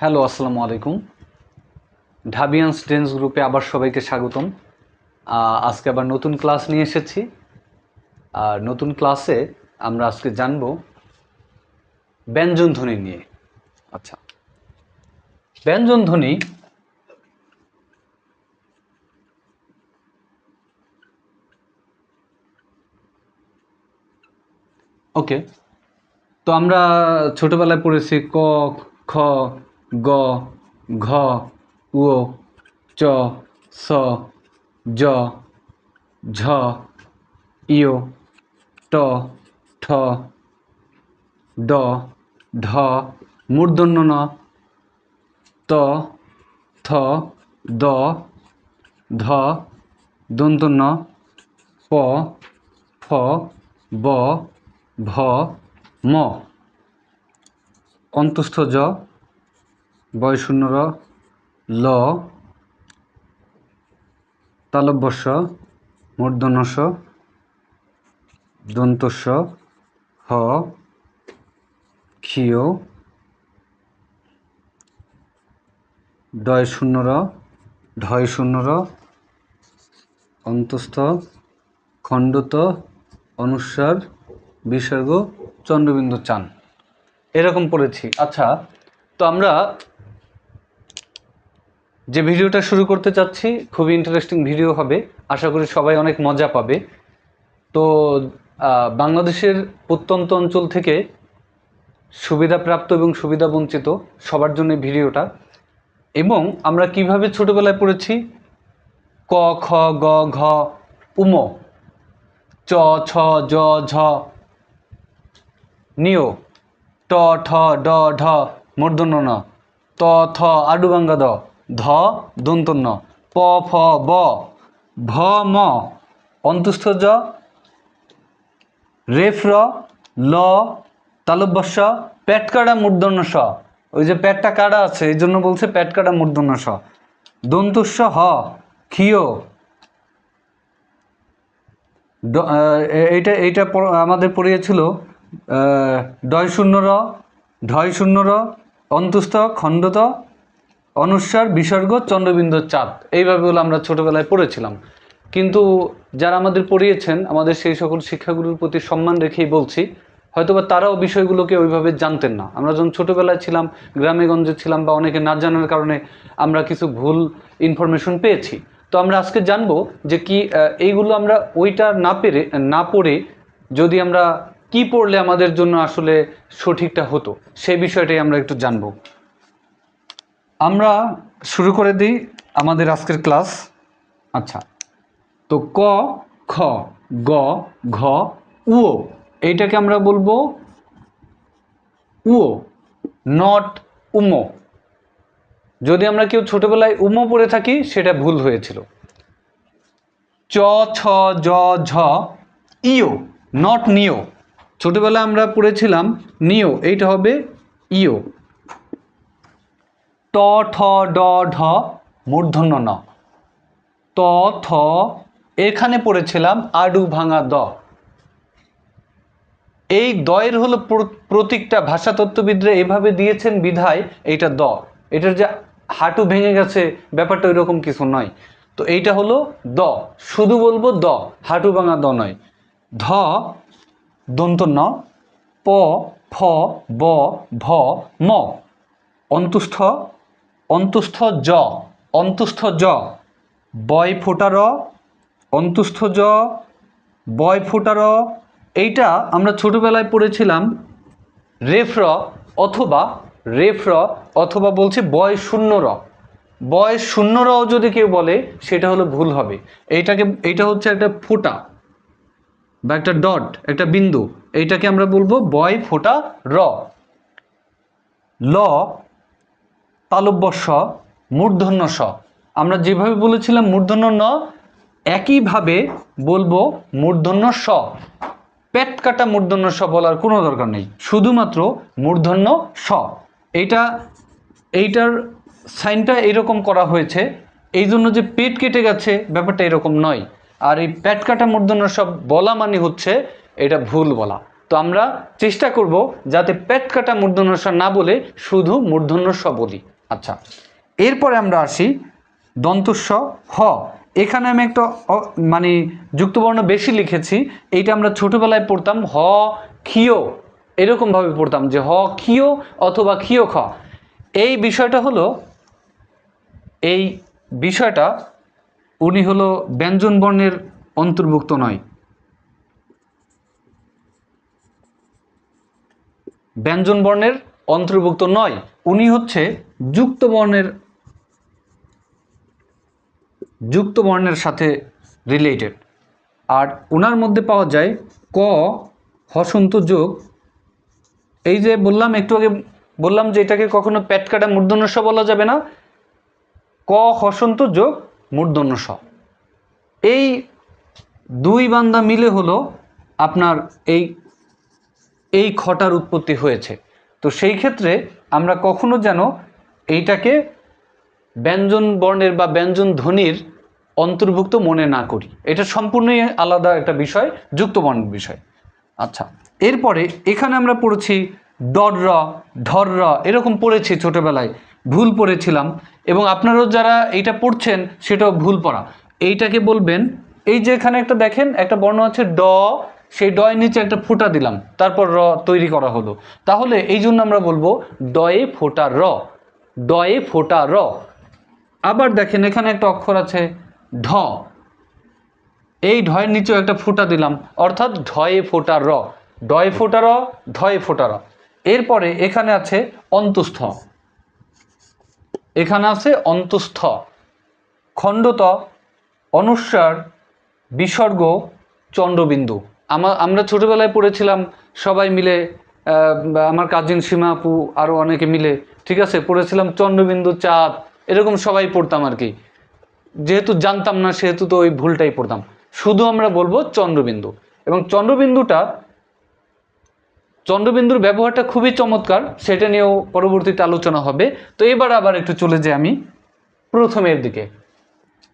Hello, আসসালামু আলাইকুম। ঢাবিয়ান্স dense গ্রুপে আবার সবাইকে স্বাগতম। আজকে আবার নতুন ক্লাস নিয়ে এসেছি। আর নতুন ক্লাসে আমরা আজকে জানব ব্যঞ্জন ধ্বনি নিয়ে। আচ্ছা ব্যঞ্জন ধ্বনি ওকে তো আমরা ছোটবেলায় পড়েছি ক, খ গ, ঘ, উ, চ, স, জ, ঝ ইয় ট, ঠ ড ঢ মূর্ধন্য ন ত, থ, দ, ধ দন্ত ন প, ফ, ব, ভ, ম। অন্তস্থ জ বয়শূন্য র, ল তালব্যস্য মূর্ধনস্য দন্তস্য, হ, ক্ষীয় ডয় শূন্য র, ঢয় শূন্য র, অন্তস্থ, খণ্ডত অনুস্বার বিসর্গ, চন্দ্রবিন্দু চান। এরকম পড়েছি। আচ্ছা তো আমরা যে ভিডিওটা শুরু করতে চাচ্ছি, খুবই ইন্টারেস্টিং ভিডিও হবে। আশা করি সবাই অনেক মজা পাবে। তো বাংলাদেশের প্রত্যন্ত অঞ্চল থেকে সুবিধাপ্রাপ্ত এবং সুবিধা বঞ্চিত সবার জন্য ভিডিওটা। এবং আমরা কীভাবে ছোটবেলায় পড়েছি? ক, খ, গ, ঘ, উম, চ, ছ, জ, ঝ নিয় ট, ঠ, ড, ঢ, মূর্ধন্য ন, ত, থ, আডুবাঙ্গা দ। ধ দন্তন্য। প ফ ব। ভ ম। অন্তুস্থ জ। রেফ র। ল। তালব্যস্য পেট কাটা মূর্ধন্য স। ওই যে প্যাটটা কাটা আছে, এই জন্য বলছে পেট কাটা মূর্ধন্য স। দন্তুস্য হ। ক্ষীয়। এইটা এইটা আমাদের পড়িয়েছিল ডয় শূন্য র, ঢয় শূন্য র অন্তুস্থ খণ্ডত অনুস্বার বিসর্গ চন্দ্রবিন্দু চাঁদ। এইভাবে হলো আমরা ছোটবেলায় পড়েছিলাম। কিন্তু যারা আমাদের পড়িয়েছেন, আমাদের সেই সকল শিক্ষাগুরুর প্রতি সম্মান রেখেই বলছি, হয়তোবা তারাও বিষয়গুলোকে ওইভাবে জানতেন না। আমরা যখন ছোটবেলায় ছিলাম, গ্রামে গঞ্জে ছিলাম বা অনেকে না জানার কারণে আমরা কিছু ভুল ইনফরমেশন পেয়েছি। তো আমরা আজকে জানব যে কি এইগুলো আমরা ওইটা না পেরে, না পড়ে যদি আমরা কি পড়লে আমাদের জন্য আসলে সঠিকটা হতো? সেই বিষয়টাই আমরা একটু জানব। আমরা শুরু করে দিই আমাদের আজকের ক্লাস। আচ্ছা তো ক, খ, গ, ঘ, উ এইটাকে আমরা বলব উ নট উমো যদি আমরা কেউ ছোটবেলায় উমো পড়ে থাকি, সেটা ভুল হয়েছিল। চ, ছ, জ, ঝ ইও নট নিও ছোটবেলায় আমরা পড়েছিলাম নিও এইটা হবে ইও ট ঠ, ড, ঢ, মূর্ধন্য ন। ত, থ, এখানে পড়েছিলাম আডু ভাঙা দ। এই দয়ের হলো প্র- প্রতীকটা ভাষাতত্ত্ববিদরা এভাবে দিয়েছেন বিধায় এইটা দ। এটার যে হাঁটু ভেঙে গেছে, ব্যাপারটা ওইরকম কিছু নয়। তো এইটা হলো দ। শুধু বলব দ, হাঁটু ভাঙা দ নয়। ধ, দন্ত ন। প, ফ, ব ভ, ম। অন্তুষ্ঠ অন্তুষ্ঠ জ অন্তুষ্ঠ জ, বয় ফোটার, অন্তুষ্ঠ জ, বয় ফোটার। এইটা আমরা ছোটোবেলায় পড়েছিলাম রেফর অথবা রেফর অথবা বলছে বয় শূন্য র। বয় শূন্য র যদি কেউ বলে, সেটা হলো ভুল হবে। এইটাকে, এইটা হচ্ছে একটা ফোটা বা একটা ডট, একটা বিন্দু। এইটাকে আমরা বলব বয় ফোঁটা র। ল তালব্যস্য মূর্ধন্য স। আমরা যেভাবে বলেছিলাম মূর্ধন্য ন, একইভাবে বলব মূর্ধন্য স। পেট কাটা মূর্ধন্য স বলার কোনো দরকার নেই। শুধুমাত্র মূর্ধন্য স। এইটা, এইটার সাইনটা এরকম করা হয়েছে। এই জন্য যে পেট কেটে গেছে, ব্যাপারটা এরকম নয়। আর এই পেট কাটা মূর্ধন্য সব বলা মানে হচ্ছে এটা ভুল বলা। তো আমরা চেষ্টা করব যাতে পেট কাটা মূর্ধন্য স না বলে শুধু মূর্ধন্য স বলি। আচ্ছা এরপরে আমরা আসি দন্তস্ব হ। এখানে আমি একটা মানে যুক্তবর্ণ বেশি লিখেছি, এইটা আমরা ছোটোবেলায় পড়তাম হ, ক্ষিয়। এরকমভাবে পড়তাম যে হ, ক্ষিয় অথবা ক্ষিয় খ। এই বিষয়টা হলো, এই বিষয়টা উনি হলো ব্যঞ্জন বর্ণের অন্তর্ভুক্ত নয়। ব্যঞ্জন বর্ণের অন্তর্ভুক্ত নয়। উনি হচ্ছে যুক্ত বর্ণের যুক্ত বর্ণের সাথে রিলেটেড আর ওনার মধ্যে পাওয়া যায় ক, হসন্ত যোগ। এই যে বললাম, একটু আগে বললাম যে এটাকে কখনো পেট কাটা মূর্ধন্য বলা যাবে না। ক, হসন্ত যোগ মূর্ধন্য এই দুই বান্দা মিলে হলো আপনার এই এই খটার উৎপত্তি হয়েছে। তো সেই ক্ষেত্রে আমরা কখনো যেন এইটাকে ব্যঞ্জন বর্ণের বা ব্যঞ্জন ধ্বনির অন্তর্ভুক্ত মনে না করি। এটা সম্পূর্ণই আলাদা একটা বিষয় যুক্ত বর্ণের বিষয়। আচ্ছা এরপরে এখানে আমরা পড়েছি ডর র ঢর র এরকম পড়েছি ছোটোবেলায়, ভুল পড়েছিলাম। এবং আপনারাও যারা এইটা পড়ছেন, সেটাও ভুল পড়া। এইটাকে বলবেন, এই যে এখানে একটা দেখেন, একটা বর্ণ আছে ড সেই ডয়ের নিচে একটা ফোঁটা দিলাম, তারপর র তৈরি করা হলো। তাহলে এই জন্য আমরা বলব ডয়ে ফোঁটা র, ডয়ে ফোঁটা র। আবার দেখেন এখানে একটা অক্ষর আছে ঢ এই ঢয়ের নিচেও একটা ফোঁটা দিলাম, অর্থাৎ ঢয়ে ফোঁটা র। ডয়ে ফোঁটা র ঢয়ে ফোঁটা র। এরপরে এখানে আছে অন্তস্থ। এখানে আছে অন্তস্থ। খণ্ডত অনুস্বার বিসর্গ, চন্দ্রবিন্দু। আমা, আমরা ছোটোবেলায় পড়েছিলাম, সবাই মিলে আমার কাজিন সীমা আপু আরও অনেকে মিলে, ঠিক আছে? পড়েছিলাম চন্দ্রবিন্দু চাঁদ, এরকম সবাই পড়তাম আর কি। যেহেতু জানতাম না, সেহেতু তো ওই ভুলটাই পড়তাম। শুধু আমরা বলব চন্দ্রবিন্দু। এবং চন্দ্রবিন্দুটা, চন্দ্রবিন্দুর ব্যবহারটা খুবই চমৎকার, সেটা নিয়েও পরবর্তীতে আলোচনা হবে। তো এবার আবার একটু চলে যাই আমি প্রথমের দিকে।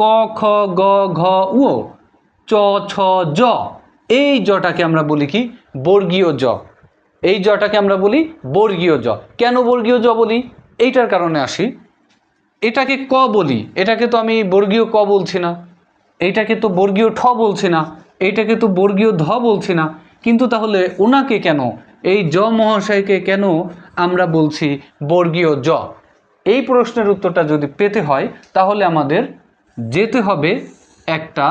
ক, খ, গ, ঘ, উ চ, ছ, জ। এই জটাকে আমরা বলি কি? বর্গীয় জ। এই জটাকে আমরা বলি বর্গীয় জ। কেন বর্গীয় জ বলি? এইটার কারণে আসি। এটাকে ক বলি? এটাকে তো আমি বর্গীয় ক বলছি না। এইটাকে তো বর্গীয় ঠ বলছি না। এইটাকে তো বর্গীয় ধ বলছি না। কিন্তু তাহলে ওনাকে কেন? এই জ মহাশয়কে কেন আমরা বলছি বর্গীয় জ? এই প্রশ্নের উত্তরটা যদি পেতে হয়, তাহলে আমাদের যেতে হবে একটা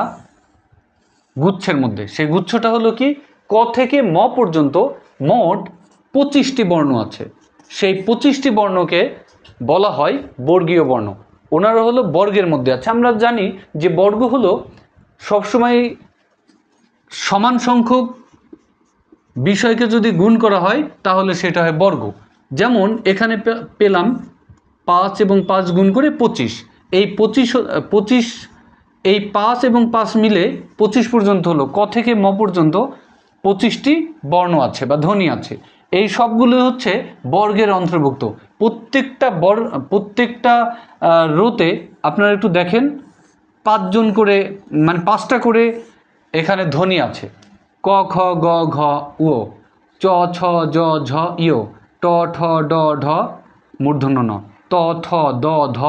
গুচ্ছের মধ্যে। সেই গুচ্ছটা হলো কি? ক থেকে ম পর্যন্ত মোট পঁচিশটি বর্ণ আছে। সেই পঁচিশটি বর্ণকে বলা হয় বর্গীয় বর্ণ। ওনারা হলো বর্গের মধ্যে আছে। আমরা জানি যে বর্গ হলো সবসময় সমান সংখ্যক বিষয়কে যদি গুণ করা হয়, তাহলে সেটা হয় বর্গ। যেমন এখানে পেলাম পাঁচ এবং পাঁচ গুণ করে পঁচিশ। এই পঁচিশ পঁচিশ এই পাঁচ এবং পাঁচ মিলে পঁচিশ পর্যন্ত হলো। ক থেকে ম পর্যন্ত পঁচিশটি বর্ণ আছে বা ধ্বনি আছে। এই সবগুলো হচ্ছে বর্গের অন্তর্ভুক্ত। প্রত্যেকটা বর, প্রত্যেকটা রোতে আপনারা একটু দেখেন, পাঁচজন করে মানে পাঁচটা করে এখানে ধ্বনি আছে। ক, খ, গ, ঘ, উ চ, ছ, জ, ঝ ইয় ট, ঠ, ড, ঢ, মূর্ধন্য, ন। ত, থ, দ, ধ,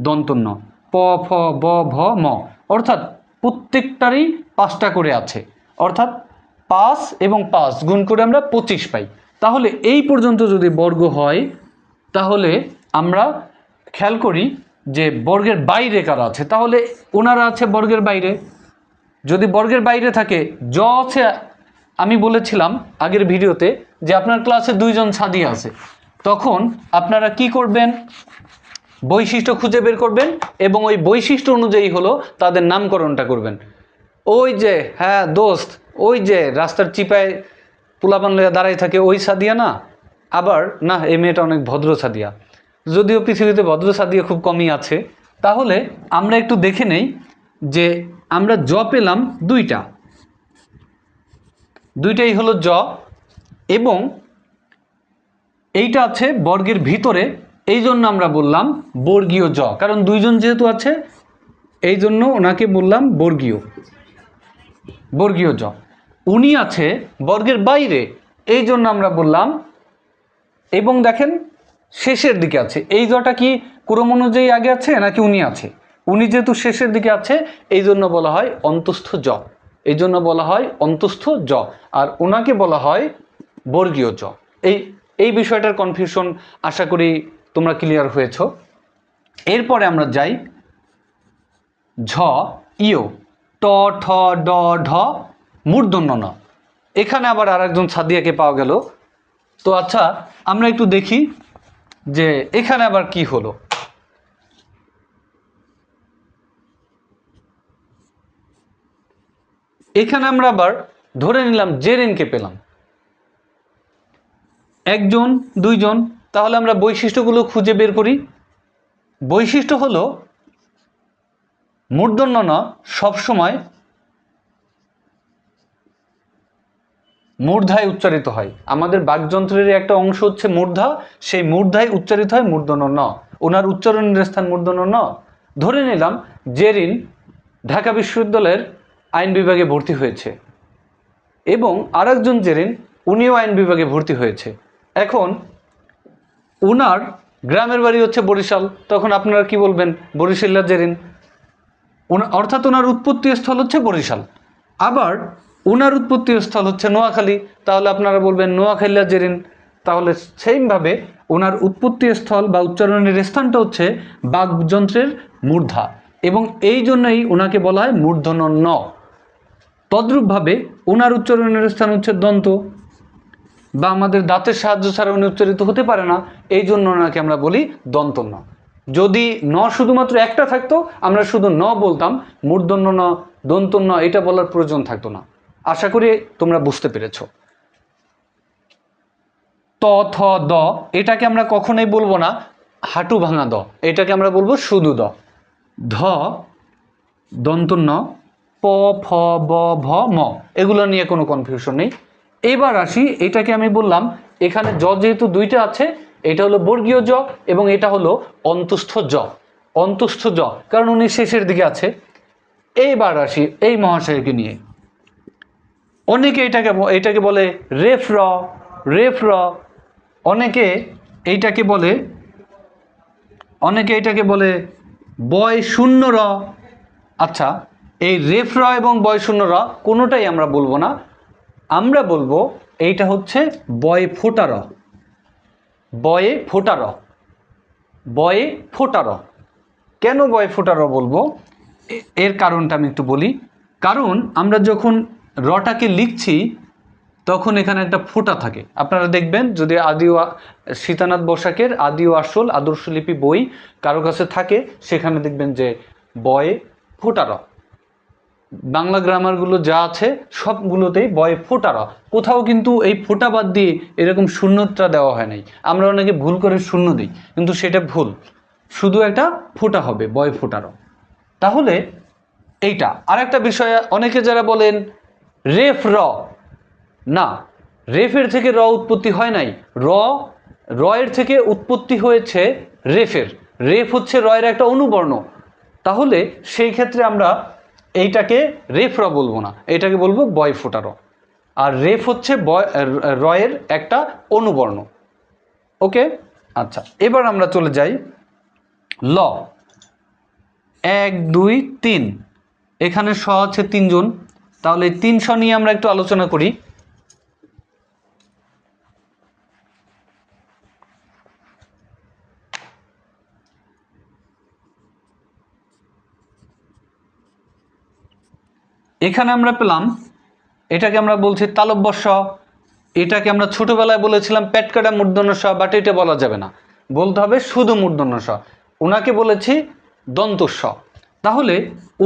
দন্তন্য। প, ফ, ব, ভ, ম। অর্থাৎ প্রত্যেকটারই পাঁচটা করে আছে। অর্থাৎ পাঁচ এবং পাঁচ গুণ করে আমরা পঁচিশ পাই। তাহলে এই পর্যন্ত যদি বর্গ হয়, তাহলে আমরা খেয়াল করি যে বর্গের বাইরে কারা আছে। তাহলে ওনারা আছে বর্গের বাইরে। যদি বর্গের বাইরে থাকে জ আছে, আমি বলেছিলাম আগের ভিডিওতে যে আপনার ক্লাসে দুইজন ছাদি আছে। তখন আপনারা কি করবেন? বৈশিষ্ট্য খুঁজে বের করবেন এবং ওই বৈশিষ্ট্য অনুযায়ী হলো তাদের নামকরণটা করবেন। ওই যে হ্যাঁ দোস্ত, ওই যে রাস্তার চিপায় পোলাপান লইয়া দাঁড়াই থাকে ওই সাদিয়া না? আবার, না, এই মেয়েটা অনেক ভদ্র সাদিয়া। যদিও পৃথিবীতে ভদ্র সাদিয়া খুব কমই আছে। তাহলে আমরা একটু দেখে নেই যে আমরা জ পেলাম দুইটা। দুইটাই হলো জ এবং এইটা আছে বর্গের ভিতরে এই জন্য আমরা বললাম বর্গীয় জ, কারণ দুইজন যেহেতু আছে এই জন্য ওনাকে বললাম বর্গীয়। বর্গীয় জ। উনি আছে বর্গের বাইরে এই জন্য আমরা বললাম, এবং দেখেন শেষের দিকে আছে। এই জটা কি ক্রম অনুযায়ী আগে আছে নাকি উনি আছে? উনি যেহেতু শেষের দিকে আছে এই জন্য বলা হয় অন্তস্থ জ। এই জন্য বলা হয় অন্তস্থ জ। আর ওনাকে বলা হয় বর্গীয় জ। এই এই বিষয়টার কনফিউশন আশা করি তোমরা ক্লিয়ার হয়েছ। এরপরে আমরা যাই। ঝ, ইও, ট, ঠ, ড, ঢ মূর্ধন্য ন এখানে আবার আর একজন সাদিয়াকে পাওয়া গেল। তো আচ্ছা আমরা একটু দেখি যে এখানে আবার কি হলো। এখানে আমরা আবার ধরে নিলাম জেরেনকে পেলাম। একজন, দুইজন তাহলে আমরা বৈশিষ্ট্যগুলো খুঁজে বের করি। বৈশিষ্ট্য হলো, মূর্ধন্য ন, সবসময় মূর্ধায় উচ্চারিত হয়। আমাদের বাকযন্ত্রের একটা অংশ হচ্ছে মূর্ধা, সেই মূর্ধায় উচ্চারিত হয় মূর্ধন্য ন। ওনার উচ্চারণের স্থান মূর্ধন্য ন। ধরে নিলাম, জেরিন ঢাকা বিশ্ববিদ্যালয়ের আইন বিভাগে ভর্তি হয়েছে এবং আরেকজন জেরিন, উনিও আইন বিভাগে ভর্তি হয়েছে। এখন ওনার গ্রামের বাড়ি হচ্ছে বরিশাল। তখন আপনারা কি বলবেন? বরিশাল্লা জেরিন। অর্থাৎ ওনার উৎপত্তি স্থল হচ্ছে বরিশাল। আবার ওনার উৎপত্তি স্থল হচ্ছে নোয়াখালী। তাহলে আপনারা বলবেন নোয়াখালীয়া জেরিন। তাহলে সেইমভাবে ওনার উৎপত্তি স্থল বা উচ্চারণের স্থানটা হচ্ছে বাকযন্ত্রের মূর্ধা। এবং এই জন্যই ওনাকে বলা হয় মূর্ধন্য ন। তদ্রূপভাবে ওনার উচ্চারণের স্থান হচ্ছে দন্ত। বা আমাদের দাঁতের সাহায্য ছাড়া উনি উচ্চারিত হতে পারে না, এই জন্য ওনাকে আমরা বলি দন্ত ন যদি ন শুধুমাত্র একটা থাকতো, আমরা শুধু ন বলতাম, মূর্ধন্য ন দন্ত ন এটা বলার প্রয়োজন থাকতো না। আশা করি তোমরা বুঝতে পেরেছ। ত, থ, দ, এটাকে আমরা কখনোই বলব না, হাঁটু ভাঙা দ, এটাকে আমরা বলব শুধু দ। ধ দন্ত ন প, ফ, ব, ভ, ম, এগুলো নিয়ে কোনো কনফিউশন নেই। এবার আসি, এটাকে আমি বললাম, এখানে জ যেহেতু দুইটা আছে, এটা হলো বর্গীয় জ এবং এটা হলো অন্তস্থ জ অন্তস্থ জ কারণ উনি শেষের দিকে আছে। এইবার আসি এই মহাশয়কে নিয়ে। অনেকে এটাকে এটাকে বলে রেফ র রেফ র। অনেকে এইটাকে বলে, অনেকে এটাকে বলে বয় শূন্য র। আচ্ছা এই রেফ র এবং বয় শূন্য র কোনোটাই আমরা বলব না। আমরা বলব এইটা হচ্ছে বয়ে ফোটা র। বয়ে ফোটা র। বয়ে ফোটা র। কেন বয়ে ফোটা র বলব? এর কারণটা আমি একটু বলি। কারণ আমরা যখন রটাকে লিখছি, তখন এখানে একটা ফোটা থাকে। আপনারা দেখবেন, যদি আদি সীতানাথ বসাকের আদি ও আসল আদর্শলিপি বই কারও কাছে থাকে, সেখানে দেখবেন যে বয়ে ফোঁটা র। বাংলা গ্রামারগুলো যা আছে সবগুলোতেই বয়ে ফোঁটা র কোথাও কিন্তু এই ফোঁটা বাদ দিয়ে এরকম শূন্যটা দেওয়া হয় নাই। আমরা অনেকে ভুল করে শূন্য দিই, কিন্তু সেটা ভুল। শুধু একটা ফোটা হবে, বয় র তাহলে এইটা। আর একটা বিষয়, অনেকে যারা বলেন, রেফ র। না, রেফের থেকে র উৎপত্তি হয় নাই। র, রয়ের থেকে উৎপত্তি হয়েছে রেফের। রেফ হচ্ছে রয়ের একটা অনুবর্ণ। তাহলে সেই ক্ষেত্রে আমরা এইটাকে রেফরা বলব না এটাকে বলব বয় ফোটা র আর রেফ হচ্ছে বয় রয়ের একটা অনুবর্ণ। ওকে? আচ্ছা এবার আমরা চলে যাই ল। এক, দুই, তিন। এখানে স আছে তিনজন। তাহলে তিন স নিয়ে আমরা একটু আলোচনা করি। এখানে আমরা পেলাম, এটাকে আমরা বলছি তালব্য স এটাকে আমরা ছোটবেলায় বলেছিলাম পেট কাটা মূর্ধন্য স বাট এটা বলা যাবে না। বলতে হবে শুধু মূর্ধন্য স ওনাকে বলেছি দন্ত স তাহলে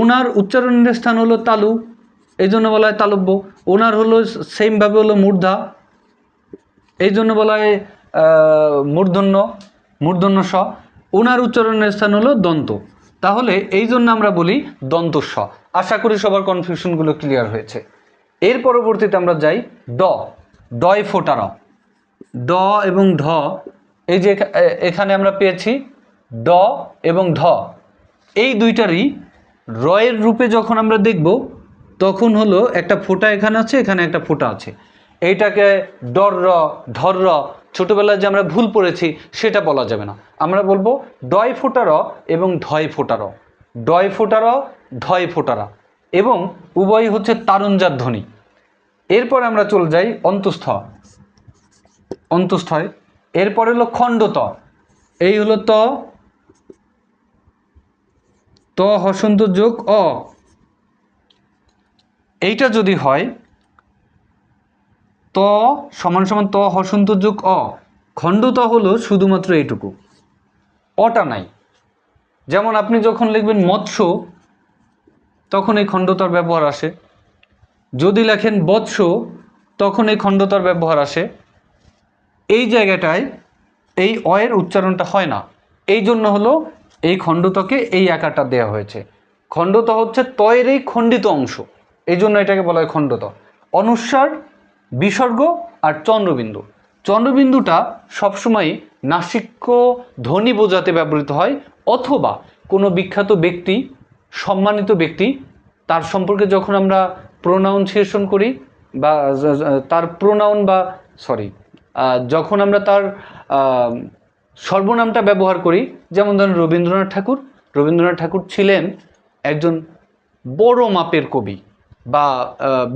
ওনার উচ্চারণের স্থান হলো তালু এই জন্য বলা হয় তালব্য। ওনার হলো সেমভাবে হলো মূর্ধা এই জন্য বলা হয় মূর্ধন্য মূর্ধন্য স ওনার উচ্চারণের স্থান হলো দন্ত। তাহলে এই জন্য আমরা বলি দন্ত স আশা করি সবার কনফিউশনগুলো ক্লিয়ার হয়েছে। এর পরবর্তীতে আমরা যাই ড। ডয় ফোটা র ড এবং ধ, এই যে এখানে আমরা পেয়েছি ড এবং ধ। এই দুইটারই রয়ের রূপে যখন আমরা দেখব, তখন হলো একটা ফোঁটা এখানে আছে, এখানে একটা ফোঁটা আছে। এইটাকে ডর র ধর র ছোটোবেলায় যে আমরা ভুল পড়েছি, সেটা বলা যাবে না। আমরা বলব ডয় ফোঁটা র এবং ধয় ফোঁটা র ডয় ফোঁটা র ধয় ফোঁটা রা এবং উভয় হচ্ছে তারুঞ্জার ধ্বনি। এরপর আমরা চলে যাই অন্তুস্থ। অন্তুস্থয়। এরপরে হলো খণ্ডত। এই হলো ত। ত হসন্ত যোগ অ। এইটা যদি হয় ত সমান সমান ত হসন্ত যোগ অ। খণ্ডত হলো শুধুমাত্র এইটুকু। অটা নাই। যেমন আপনি যখন লিখবেন মৎস্য, তখন এই খণ্ডতার ব্যবহার আসে। যদি লেখেন বৎস, তখন এই খণ্ডতার ব্যবহার আসে। এই জায়গাটায় এই অয়ের উচ্চারণটা হয় না। এই জন্য হলো এই খণ্ডতকে এই আকারটা দেওয়া হয়েছে। খণ্ডত হচ্ছে তয়ের এই খণ্ডিত অংশ। এই জন্য এটাকে বলা হয় খণ্ডত। অনুস্বার বিসর্গ আর চন্দ্রবিন্দু। চন্দ্রবিন্দুটা সবসময় নাসিক্য ধ্বনি বোঝাতে ব্যবহৃত হয় অথবা কোনো বিখ্যাত ব্যক্তি, সম্মানিত ব্যক্তি, তার সম্পর্কে যখন আমরা প্রোনাউন্সিয়েশন করি বা তার প্রোনাউন বা সরি যখন আমরা তার সর্বনামটা ব্যবহার করি, যেমন ধরেন রবীন্দ্রনাথ ঠাকুর। রবীন্দ্রনাথ ঠাকুর ছিলেন একজন বড় মাপের কবি বা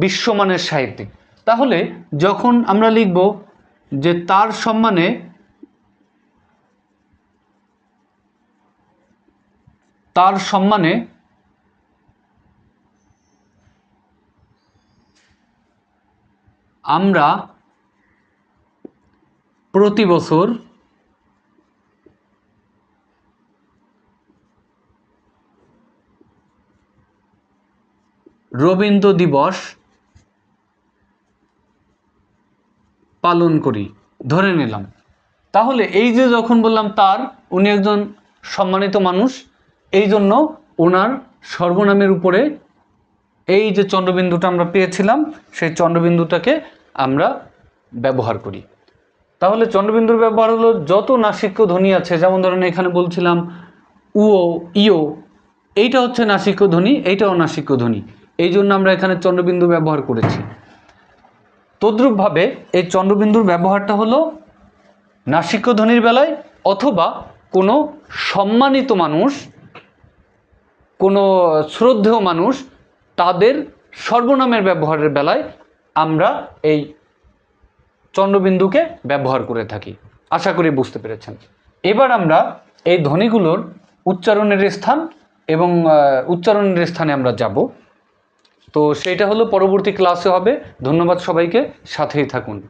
বিশ্বমানের সাহিত্যিক। তাহলে যখন আমরা লিখব যে তার সম্মানে তার সম্মানে আমরা প্রতি বছর রবীন্দ্র দিবস পালন করি, ধরে নিলাম। তাহলে এই যে যখন বললাম তার, উনি একজন সম্মানিত মানুষ, এই জন্য ওনার সর্বনামের উপরে এই যে চন্দ্রবিন্দুটা আমরা পেয়েছিলাম, সেই চন্দ্রবিন্দুটাকে আমরা ব্যবহার করি। তাহলে চন্দ্রবিন্দুর ব্যবহার হলো যত নাসিক্য ধ্বনি আছে, যেমন ধরেন এখানে বলছিলাম উও, ইও, এইটা হচ্ছে নাসিক্য ধ্বনি, এইটাও নাসিক্য ধ্বনি। এই জন্য আমরা এখানে চন্দ্রবিন্দু ব্যবহার করেছি। তদ্রূপভাবে এই চন্দ্রবিন্দুর ব্যবহারটা হলো নাসিক্য ধ্বনির বেলায় অথবা কোনো সম্মানিত মানুষ, কোনো শ্রদ্ধেয় মানুষ তাদের সর্বনামের ব্যবহারের বেলায় আমরা এই চন্দ্রবিন্দুকে ব্যবহার করে থাকি। আশা করি বুঝতে পেরেছেন। এবার আমরা এই ধ্বনিগুলোর উচ্চারণের স্থান এবং উচ্চারণের স্থানে আমরা যাব। তো সেইটা হলো পরবর্তী ক্লাসে হবে। ধন্যবাদ সবাইকে। সাথেই থাকুন।